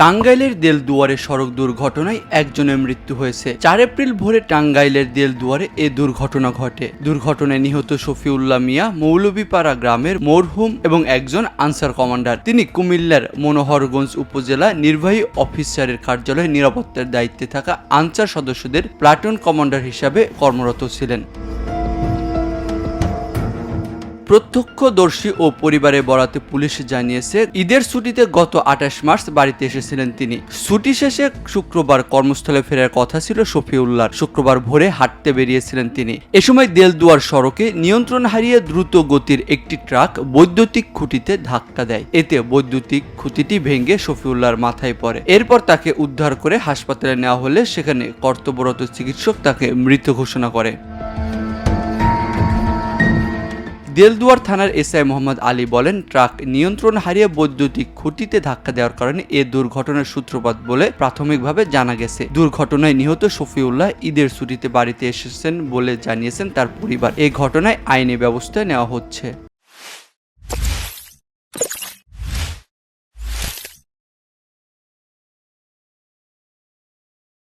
টাঙ্গাইলের দেলদুয়ারে সড়ক দুর্ঘটনায় একজনের মৃত্যু হয়েছে। চার এপ্রিল ভোরে টাঙ্গাইলের দেলদুয়ারে এ দুর্ঘটনা ঘটে। দুর্ঘটনায় নিহত শফিউল্লাহ মিয়া মৌলভীপাড়া গ্রামের মরহুম এবং একজন আনসার কমান্ডার। তিনি কুমিল্লার মনোহরগঞ্জ উপজেলা নির্বাহী অফিসারের কার্যালয়ে নিরাপত্তার দায়িত্বে থাকা আনসার সদস্যদের প্লাটুন কমান্ডার হিসাবে কর্মরত ছিলেন। প্রত্যক্ষদর্শী ও পরিবারের বরাতে পুলিশ জানিয়েছে, ঈদের ছুটিতে গত আঠাশ মার্চ বাড়িতে এসেছিলেন তিনি। ছুটি শেষে শুক্রবার কর্মস্থলে ফেরার কথা ছিল শফিউল্লাহর। শুক্রবার ভোরে হাঁটতে বেরিয়েছিলেন তিনি। এ সময় দেলদুয়ার সড়কে নিয়ন্ত্রণ হারিয়ে দ্রুত গতির একটি ট্রাক বৈদ্যুতিক খুঁটিতে ধাক্কা দেয়। এতে বৈদ্যুতিক খুঁটিটি ভেঙে শফিউল্লাহর মাথায় পড়ে। এরপর তাকে উদ্ধার করে হাসপাতালে নেওয়া হলে সেখানে কর্তব্যরত চিকিৎসক তাকে মৃত ঘোষণা করে। দেলদুয়ার থানার এসআই মোহাম্মদ আলী বলেন, ট্রাক নিয়ন্ত্রণ হারিয়ে বৈদ্যুতিক খুঁটিতে ধাক্কা দেওয়ার কারণে এ দুর্ঘটনার সূত্রপাত বলে প্রাথমিকভাবে জানা গেছে। দুর্ঘটনায় নিহত শফিউল্লাহ ঈদের ছুটিতে বাড়িতে এসেছেন বলে জানিয়েছেন তার পরিবার। এ ঘটনায় আইনি ব্যবস্থা নেওয়া হচ্ছে।